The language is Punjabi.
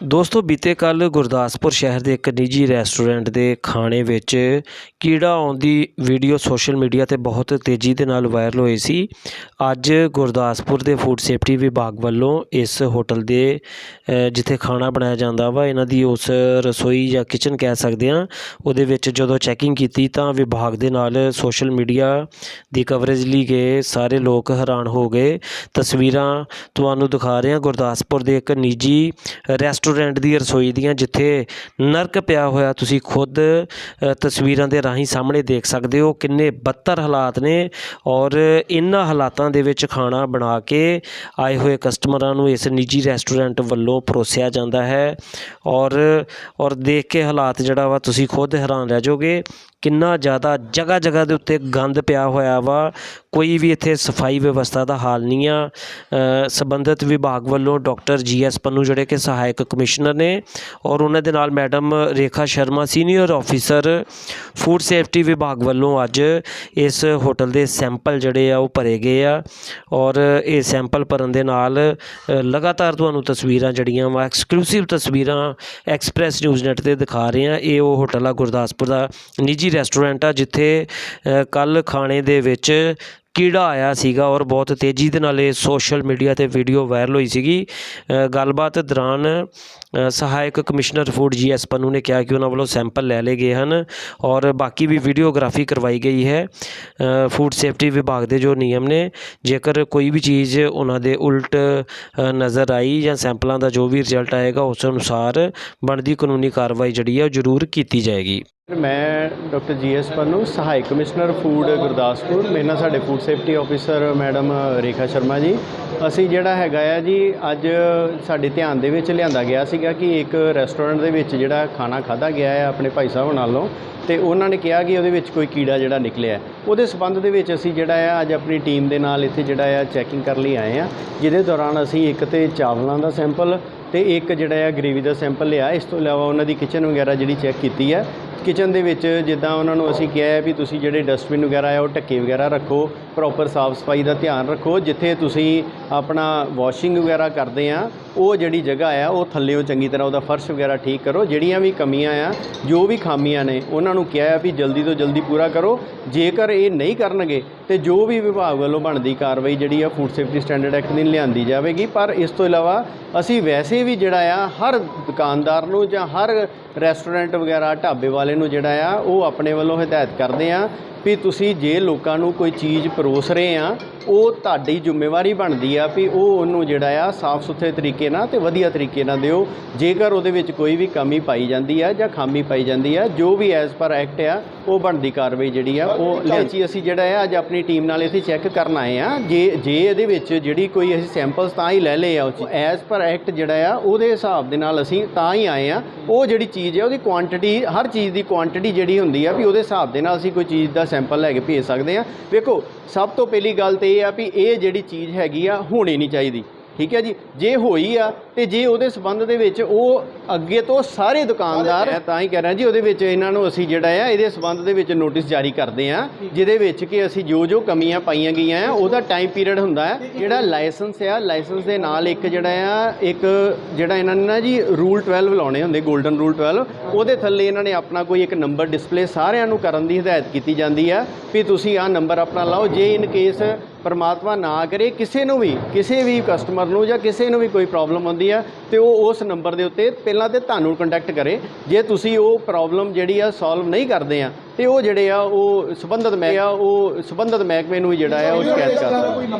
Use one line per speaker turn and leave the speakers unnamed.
ਦੋਸਤੋ, ਬੀਤੇ ਕੱਲ ਗੁਰਦਾਸਪੁਰ ਸ਼ਹਿਰ ਦੇ ਇੱਕ ਨਿੱਜੀ ਰੈਸਟੋਰੈਂਟ ਦੇ ਖਾਣੇ ਵਿੱਚ ਕੀੜਾ ਆਉਣ ਦੀ ਵੀਡੀਓ ਸੋਸ਼ਲ ਮੀਡੀਆ ਤੇ ਬਹੁਤ ਤੇਜ਼ੀ ਦੇ ਨਾਲ ਵਾਇਰਲ ਹੋਈ ਸੀ। ਅੱਜ ਗੁਰਦਾਸਪੁਰ ਦੇ ਫੂਡ ਸੇਫਟੀ ਵਿਭਾਗ ਵੱਲੋਂ ਇਸ ਹੋਟਲ ਦੇ ਜਿੱਥੇ ਖਾਣਾ ਬਣਾਇਆ ਜਾਂਦਾ ਵਾ, ਇਹਨਾਂ ਦੀ ਉਸ ਰਸੋਈ ਜਾਂ ਕਿਚਨ ਕਹਿ ਸਕਦੇ ਹਾਂ, ਉਹਦੇ ਵਿੱਚ ਜਦੋਂ ਚੈਕਿੰਗ ਕੀਤੀ ਤਾਂ ਵਿਭਾਗ ਦੇ ਨਾਲ ਸੋਸ਼ਲ ਮੀਡੀਆ ਦੀ ਕਵਰੇਜ ਲਈ ਗਏ, ਸਾਰੇ ਲੋਕ ਹੈਰਾਨ ਹੋ ਗਏ। ਤਸਵੀਰਾਂ ਤੁਹਾਨੂੰ ਦਿਖਾ ਰਹੇ ਹਾਂ ਗੁਰਦਾਸਪੁਰ ਦੇ ਇੱਕ ਨਿੱਜੀ ਰੈਸਟੋਰੈਂਟ ਰੈਸਟੋਰੈਂਟ ਦੀ ਰਸੋਈ ਦੀਆਂ ਜਿੱਥੇ ਨਰਕ ਪਿਆ ਹੋਇਆ ਤੁਸੀਂ ਖੁਦ ਤਸਵੀਰਾਂ ਦੇ ਰਾਹੀਂ ਸਾਹਮਣੇ ਦੇਖ ਸਕਦੇ ਹੋ ਕਿੰਨੇ ਬੱਤਰ ਹਾਲਾਤ ਨੇ ਔਰ ਇਹਨਾਂ ਹਾਲਾਤਾਂ ਦੇ ਵਿੱਚ ਖਾਣਾ ਬਣਾ ਕੇ ਆਏ ਹੋਏ ਕਸਟਮਰਾਂ ਨੂੰ ਇਸ ਨਿੱਜੀ ਰੈਸਟੋਰੈਂਟ ਵੱਲੋਂ ਪਰੋਸਿਆ ਜਾਂਦਾ ਹੈ ਔਰ ਔਰ ਦੇਖ ਕੇ ਹਾਲਾਤ ਜਿਹੜਾ ਵਾ ਤੁਸੀਂ ਖੁਦ ਹੈਰਾਨ ਰਹਿ ਜਾਓਗੇ ਕਿੰਨਾ ਜ਼ਿਆਦਾ ਜਗ੍ਹਾ ਜਗ੍ਹਾ ਦੇ ਉੱਤੇ ਗੰਦ ਪਿਆ ਹੋਇਆ ਵਾ ਕੋਈ ਵੀ ਇੱਥੇ ਸਫ਼ਾਈ ਵਿਵਸਥਾ ਦਾ ਹਾਲ ਨਹੀਂ ਆ। ਸੰਬੰਧਿਤ ਵਿਭਾਗ ਵੱਲੋਂ ਡਾਕਟਰ ਜੀ ਐਸ ਪੰਨੂ ਜਿਹੜੇ ਕਿ ਸਹਾਇਕ ਕਮਿਸ਼ਨਰ ਨੇ ਔਰ ਉਹਨਾਂ ਦੇ ਨਾਲ madam Rekha Sharma, senior officer, food safety ਵਿਭਾਗ ਵੱਲੋਂ ਅੱਜ ਇਸ ਹੋਟਲ ਦੇ ਸੈਂਪਲ ਜਿਹੜੇ ਆ ਉਹ ਭਰੇ ਗਏ ਆ ਔਰ ਇਹ ਸੈਂਪਲ ਭਰਨ ਦੇ ਨਾਲ ਲਗਾਤਾਰ ਤੁਹਾਨੂੰ ਤਸਵੀਰਾਂ ਜਿਹੜੀਆਂ ਵਾ ਐਕਸਕਲੂਸਿਵ ਤਸਵੀਰਾਂ ਐਕਸਪ੍ਰੈਸ ਨਿਊਜ਼ ਨੈਟ ਤੇ ਦਿਖਾ ਰਹੇ ਆ। ਇਹ ਉਹ ਹੋਟਲ ਆ ਗੁਰਦਾਸਪੁਰ ਦਾ ਨਿੱਜੀ ਰੈਸਟੋਰੈਂਟ ਆ ਜਿੱਥੇ ਕੱਲ ਖਾਣੇ ਦੇ ਵਿੱਚ ਕੀੜਾ ਆਇਆ ਸੀਗਾ ਔਰ ਬਹੁਤ ਤੇਜ਼ੀ ਦੇ ਨਾਲ ਇਹ ਸੋਸ਼ਲ ਮੀਡੀਆ ਤੇ ਵੀਡੀਓ ਵਾਇਰਲ ਹੋਈ ਸੀਗੀ। ਗੱਲਬਾਤ ਦੌਰਾਨ ਸਹਾਇਕ ਕਮਿਸ਼ਨਰ ਫੂਡ ਜੀਐਸ ਪੰਨੂ ਨੇ ਕਿਹਾ ਕਿ ਉਹਨਾਂ ਵੱਲੋਂ ਸੈਂਪਲ ਲੈ ਲਏ ਗਏ ਹਨ ਔਰ ਬਾਕੀ ਵੀ ਵੀਡੀਓਗ੍ਰਾਫੀ ਕਰਵਾਈ ਗਈ ਹੈ। ਫੂਡ ਸੇਫਟੀ ਵਿਭਾਗ ਦੇ ਜੋ ਨਿਯਮ ਨੇ, ਜੇਕਰ ਕੋਈ ਵੀ ਚੀਜ਼ ਉਹਨਾਂ ਦੇ ਉਲਟ ਨਜ਼ਰ ਆਈ ਜਾਂ ਸੈਂਪਲਾਂ ਦਾ ਜੋ ਵੀ ਰਿਜ਼ਲਟ ਆਏਗਾ, ਉਸ ਅਨੁਸਾਰ ਬਣਦੀ ਕਾਨੂੰਨੀ ਕਾਰਵਾਈ ਜਿਹੜੀ ਹੈ ਉਹ ਜ਼ਰੂਰ ਕੀਤੀ ਜਾਏਗੀ।
ਮੈਂ ਡਾਕਟਰ ਜੀਐਸ ਪੰਨੂ, ਸਹਾਇਕ ਕਮਿਸ਼ਨਰ ਫੂਡ ਗੁਰਦਾਸਪੁਰ। ਮੇਰੇ ਨਾਲ ਸਾਡੇ food safety officer madam Rekha Sharma ji. ਅਸੀਂ ਜਿਹੜਾ ਹੈਗਾ ਆ ਜੀ, ਅੱਜ ਸਾਡੇ ਧਿਆਨ ਦੇ ਵਿੱਚ ਲਿਆਂਦਾ ਗਿਆ ਸੀਗਾ ਕਿ ਇੱਕ ਰੈਸਟੋਰੈਂਟ ਦੇ ਵਿੱਚ ਜਿਹੜਾ ਖਾਣਾ ਖਾਦਾ ਗਿਆ ਹੈ ਆਪਣੇ ਭਾਈ ਸਾਹਿਬ ਨਾਲੋਂ, ਤੇ ਉਹਨਾਂ ਨੇ ਕਿਹਾ ਕਿ ਉਹਦੇ ਵਿੱਚ ਕੋਈ ਕੀੜਾ ਜਿਹੜਾ ਨਿਕਲਿਆ। ਉਹਦੇ ਸਬੰਧ ਦੇ ਵਿੱਚ ਅਸੀਂ ਜਿਹੜਾ ਆ, ਅੱਜ ਆਪਣੀ ਟੀਮ ਦੇ ਨਾਲ ਇੱਥੇ ਜਿਹੜਾ ਆ ਚੈਕਿੰਗ ਕਰਨ ਲਈ ਆਏ ਆ। ਜਿਹਦੇ ਦੌਰਾਨ ਅਸੀਂ ਇੱਕ ਤੇ ਚਾਵਲਾਂ ਦਾ ਸੈਂਪਲ ਤੇ ਇੱਕ ਜਿਹੜਾ ਆ ਗ੍ਰੇਵੀ ਦਾ ਸੈਂਪਲ ਲਿਆ। ਇਸ ਤੋਂ ਇਲਾਵਾ ਉਹਨਾਂ ਦੀ ਕਿਚਨ ਵਗੈਰਾ ਜਿਹੜੀ ਚੈੱਕ ਕੀਤੀ ਹੈ ਕਿਚਨ ਦੇ ਵਿੱਚ ਜਿੱਦਾਂ ਉਹਨਾਂ ਨੂੰ ਅਸੀਂ ਕਿਹਾ ਹੈ ਵੀ ਤੁਸੀਂ ਜਿਹੜੇ ਡਸਟਬਿਨ ਵਗੈਰਾ ਆ, ਉਹ ਢੱਕੇ ਵਗੈਰਾ ਰੱਖੋ ਪ੍ਰੋਪਰ ਸਾਫ਼ ਸਫ਼ਾਈ ਦਾ ਧਿਆਨ ਰੱਖੋ। ਜਿੱਥੇ ਤੁਸੀਂ ਆਪਣਾ ਵਾਸ਼ਿੰਗ ਵਗੈਰਾ ਕਰਦੇ ਆ, ਉਹ ਜਿਹੜੀ ਜਗ੍ਹਾ ਆ, ਉਹ ਥੱਲੇੋਂ ਚੰਗੀ ਤਰ੍ਹਾਂ ਉਹਦਾ ਫਰਸ਼ ਵਗੈਰਾ ਠੀਕ ਕਰੋ। ਜਿਹੜੀਆਂ ਵੀ ਕਮੀਆਂ ਆ, ਜੋ ਵੀ ਖਾਮੀਆਂ ਨੇ, ਉਹਨਾਂ ਨੂੰ ਕਿਹਾ ਵੀ ਜਲਦੀ ਤੋਂ ਜਲਦੀ ਪੂਰਾ ਕਰੋ। ਜੇਕਰ ਇਹ ਨਹੀਂ ਕਰਨਗੇ ਤੇ ਜੋ ਵੀ ਵਿਭਾਗ ਵੱਲੋਂ ਬਣਦੀ ਕਾਰਵਾਈ ਜਿਹੜੀ ਆ ਫੂਡ ਸੇਫਟੀ ਸਟੈਂਡਰਡ ਐਕਟ ਦੀ ਲਿਆਂਦੀ ਜਾਵੇਗੀ। ਪਰ ਇਸ ਤੋਂ ਇਲਾਵਾ ਅਸੀਂ ਵੈਸੇ ਵੀ ਜਿਹੜਾ ਆ, ਹਰ ਦੁਕਾਨਦਾਰ ਨੂੰ ਜਾਂ ਹਰ ਰੈਸਟੋਰੈਂਟ ਵਗੈਰਾ ਢਾਬੇ ਵਾਲੇ ਨੂੰ ਜਿਹੜਾ ਆ, ਉਹ ਆਪਣੇ ਵੱਲੋਂ ਹਦਾਇਤ ਕਰਦੇ ਆ ਵੀ ਤੁਸੀਂ ਜੇ ਲੋਕਾਂ ਨੂੰ ਕੋਈ ਚੀਜ਼ ਪਰੋਸ ਰਹੇ ਆ ਉਹ ਤੁਹਾਡੀ ਜ਼ਿੰਮੇਵਾਰੀ ਬਣਦੀ ਆ ਵੀ ਉਹ ਉਹਨੂੰ ਜਿਹੜਾ ਆ ਸਾਫ਼ ਸੁਥਰੇ ਤਰੀਕੇ ਨਾਲ ਤੇ ਵਧੀਆ ਤਰੀਕੇ ਨਾਲ ਦਿਓ। ਜੇਕਰ ਉਹਦੇ ਵਿੱਚ ਕੋਈ ਵੀ ਕਮੀ ਪਾਈ ਜਾਂਦੀ ਆ ਜਾਂ ਖਾਮੀ ਪਾਈ ਜਾਂਦੀ ਆ ਜੋ ਵੀ ਐਜ਼ ਪਰ ਐਕਟ ਆ ਉਹ ਬਣਦੀ ਕਾਰਵਾਈ ਜਿਹੜੀ ਆ ਉਹ ਲਿਆਚੀ ਅਸੀਂ ਜਿਹੜਾ ਆ ਅੱਜ ਆਪਣੀ ਟੀਮ ਨਾਲ ਇੱਥੇ ਚੈੱਕ ਕਰਨ ਆਏ ਆ। ਜੇ ਜੇ ਇਹਦੇ ਵਿੱਚ ਜਿਹੜੀ ਕੋਈ ਅਸੀਂ ਸੈਂਪਲਸ ਤਾਂ ਹੀ ਲੈ ਲਏ ਆ ਉਹ ਐਜ਼ ਪਰ ਐਕਟ ਜਿਹੜਾ ਆ ਉਹਦੇ ਹਿਸਾਬ ਦੇ ਨਾਲ ਅਸੀਂ ਤਾਂ ਹੀ ਆਏ ਆ। ਉਹ ਜਿਹੜੀ ਚੀਜ਼ ਹੈ ਉਹਦੀ ਕੁਆਂਟੀਟੀ ਹਰ ਚੀਜ਼ ਦੀ ਕੁਆਂਟੀਟੀ ਜਿਹੜੀ ਹੁੰਦੀ ਆ ਵੀ ਉਹਦੇ ਹਿਸਾਬ ਦੇ ਨਾਲ ਅਸੀਂ ਕੋਈ ਚੀਜ਼ ਦਾ ਸੈਂਪਲ ਲੈ ਕੇ ਭੇਜ ਸਕਦੇ ਆ। ਵੇਖੋ, ਸਭ ਤੋਂ ਪਹਿਲੀ ਗੱਲ ਤੇ ਇਹ ਆ ਵੀ ਇਹ ਜਿਹੜੀ ਚੀਜ਼ ਹੈਗੀ ਆ, ਹੋਣੀ ਨਹੀਂ ਚਾਹੀਦੀ। ਠੀਕ ਹੈ ਜੀ? ਜੇ ਹੋਈ ਆ ਤੇ ਜੇ ਉਹਦੇ ਸਬੰਧ ਦੇ ਵਿੱਚ ਉਹ ਅੱਗੇ ਤੋਂ ਸਾਰੇ ਦੁਕਾਨਦਾਰ ਮੈਂ ਤਾਂ ਹੀ ਕਹਿ ਰਿਹਾ ਜੀ ਉਹਦੇ ਵਿੱਚ ਇਹਨਾਂ ਨੂੰ ਅਸੀਂ ਜਿਹੜਾ ਆ ਇਹਦੇ ਸਬੰਧ ਦੇ ਵਿੱਚ ਨੋਟਿਸ ਜਾਰੀ ਕਰਦੇ ਆ ਜਿਹਦੇ ਵਿੱਚ ਕਿ ਅਸੀਂ ਜੋ ਜੋ ਕਮੀਆਂ ਪਾਈਆਂ ਗਈਆਂ ਆ ਉਹਦਾ ਟਾਈਮ ਪੀਰੀਅਡ ਹੁੰਦਾ ਹੈ। ਜਿਹੜਾ ਲਾਇਸੈਂਸ ਆ ਲਾਇਸੈਂਸ ਦੇ ਨਾਲ ਇੱਕ ਜਿਹੜਾ ਆ ਇੱਕ ਜਿਹੜਾ ਇਹਨਾਂ ਨੇ ਨਾ ਜੀ ਰੂਲ 12 ਲਾਉਣੇ ਹੁੰਦੇ 골ਡਨ ਰੂਲ 12 ਉਹਦੇ ਥੱਲੇ ਇਹਨਾਂ ਨੇ ਆਪਣਾ ਕੋਈ ਇੱਕ ਨੰਬਰ ਡਿਸਪਲੇ ਸਾਰਿਆਂ ਨੂੰ ਕਰਨ ਦੀ ਹਦਾਇਤ ਕੀਤੀ ਜਾਂਦੀ ਆ ਵੀ ਤੁਸੀਂ ਆਹ ਨੰਬਰ ਆਪਣਾ ਲਾਓ। ਜੇ ਇਨ ਕੇਸ ਪਰਮਾਤਮਾ ਨਾ ਕਰੇ, ਕਿਸੇ ਨੂੰ ਵੀ, ਕਿਸੇ ਵੀ ਕਸਟਮਰ ਨੂੰ ਜਾਂ ਕਿਸੇ ਨੂੰ ਵੀ ਕੋਈ ਪ੍ਰੋਬਲਮ ਆਉਂਦੀ ਆ, ਤੇ ਉਹ ਉਸ ਨੰਬਰ ਦੇ ਉੱਤੇ ਪਹਿਲਾਂ ਤੇ ਤੁਹਾਨੂੰ ਕੰਟੈਕਟ ਕਰੇ। ਜੇ ਤੁਸੀਂ ਉਹ ਪ੍ਰੋਬਲਮ ਜਿਹੜੀ ਆ ਸੋਲਵ ਨਹੀਂ ਕਰਦੇ ਆ, ਤੇ ਉਹ ਜਿਹੜੇ ਆ ਉਹ ਸੰਬੰਧਿਤ ਮੈਂ ਉਹ ਸੰਬੰਧਿਤ ਮਹਿਕਮੇ ਨੂੰ ਵੀ ਜਿਹੜਾ ਆ, ਉਹ ਸ਼ਿਕਾਇਤ ਕਰ ਸਕਦੇ